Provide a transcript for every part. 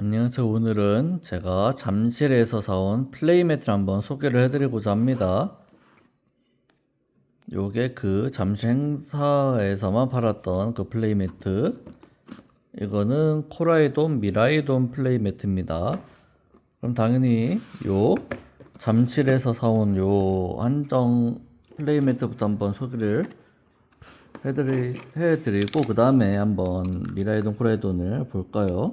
안녕하세요. 오늘은 제가 잠실에서 사온 플레이매트를 한번 소개를 해드리고자 합니다. 요게 그 잠실 행사에서만 팔았던 그 플레이매트. 이거는 코라이돈 미라이돈 플레이매트입니다. 그럼 당연히 요 잠실에서 사온 요 한정 플레이매트부터 한번 소개를 해드리, 해드리고 그 다음에 한번 미라이돈 코라이돈을 볼까요?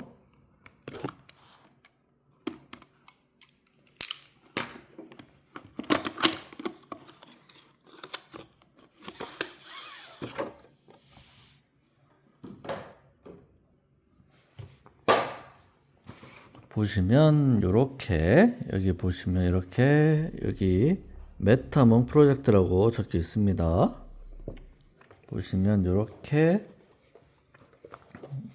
보시면 요렇게 여기 보시면 이렇게 여기 메타몽 프로젝트라고 적혀 있습니다. 보시면 요렇게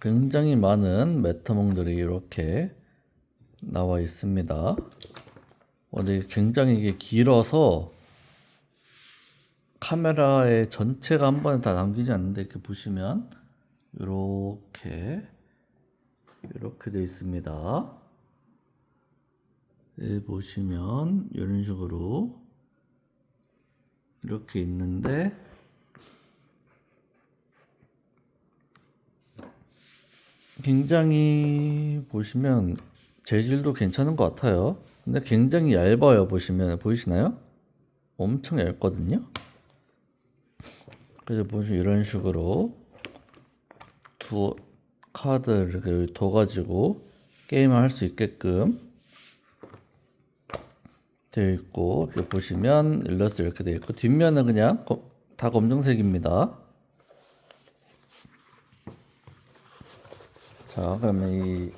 굉장히 많은 메타몽들이 이렇게 나와 있습니다. 어, 근데 굉장히 이게 길어서 카메라에 전체가 한 번에 다 담기지 않는데 이렇게 보시면 이렇게 이렇게 되어 있습니다. 보시면 이런 식으로 이렇게 있는데 굉장히 보시면 재질도 괜찮은 것 같아요. 근데 굉장히 얇아요. 보시면 보이시나요? 엄청 얇거든요. 그래서 보시면 이런 식으로 두 카드를 이렇게 둬가지고 게임을 할 수 있게끔 되어 있고 이렇게 보시면 일러스트 이렇게 되어 있고 뒷면은 그냥 검- 다 검정색입니다. 자 그러면 이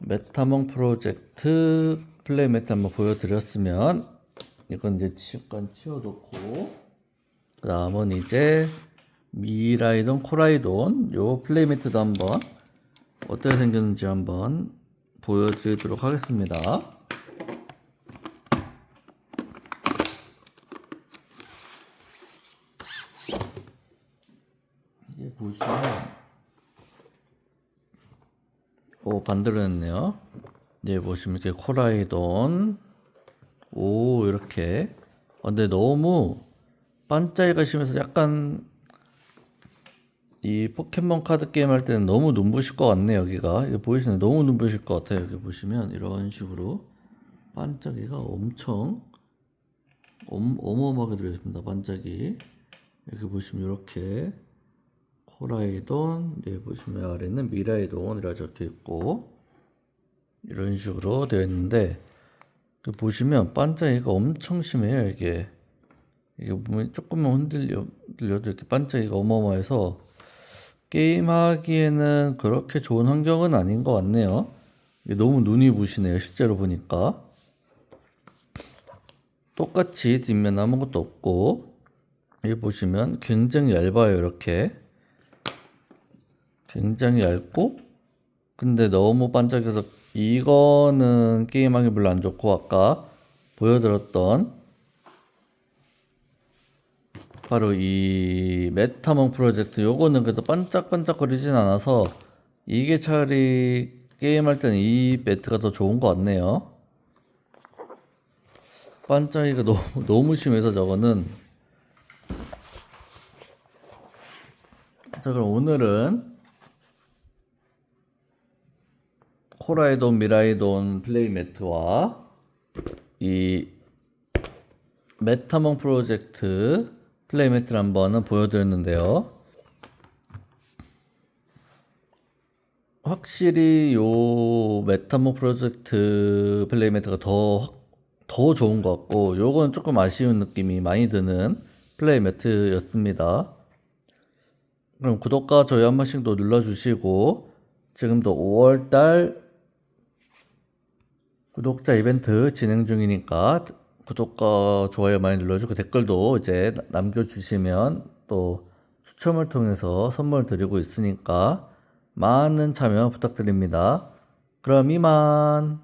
메타몽 프로젝트 플레이 매트 한번 보여드렸으면 이건 이제 잠깐 치워놓고 그 다음은 이제 미라이돈 코라이돈 요 플레이 매트도 한번 어떻게 생겼는지 한번 보여드리도록 하겠습니다. 이게 보시면 오 반대로 했네요. 이제 보시면 이렇게 코라이돈 오 이렇게 어, 근데 너무 반짝이가 심해서 약간 이 포켓몬 카드 게임 할 때는 너무 눈부실 것 같네요 여기가. 이거 보이시나요? 너무 눈부실 것 같아요 여기 보시면. 이런 식으로. 반짝이가 엄청 엄, 어마어마하게 들어있습니다 반짝이. 여기 보시면 이렇게 코라이돈 여기 보시면 아래는 미라이돈이라 적혀 있고 이런 식으로 되어 있는데 그 보시면 반짝이가 엄청 심해요 이게. 이게 보면 조금만 흔들려 흔들려도 이렇게 반짝이가 어마어마해서 게임하기에는 그렇게 좋은 환경은 아닌 것 같네요. 너무 눈이 부시네요 실제로 보니까 똑같이 뒷면 아무것도 없고 여기 보시면 굉장히 얇아요 이렇게 굉장히 얇고 근데 너무 반짝여서 이거는 게임하기 별로 안 좋고 아까 보여드렸던 바로 이 메타몽 프로젝트 요거는 그래도 반짝반짝거리진 않아서 이게 차라리 게임할 때는 이 매트가 더 좋은 것 같네요. 반짝이가 너무 너무 심해서 저거는. 자 그럼 오늘은 코라이돈 미라이돈 플레이 매트와 이 메타몽 프로젝트 플레이 매트를 한번 보여드렸는데요. 확실히 요 메타몽 프로젝트 플레이 매트가 더, 더 좋은 것 같고, 요건 조금 아쉬운 느낌이 많이 드는 플레이 매트였습니다. 그럼 구독과 좋아요 한 번씩 더 눌러주시고, 지금도 5월달 구독자 이벤트 진행 중이니까 구독과 좋아요 많이 눌러주고 댓글도 이제 남겨주시면 또 추첨을 통해서 선물 드리고 있으니까 많은 참여 부탁드립니다. 그럼 이만.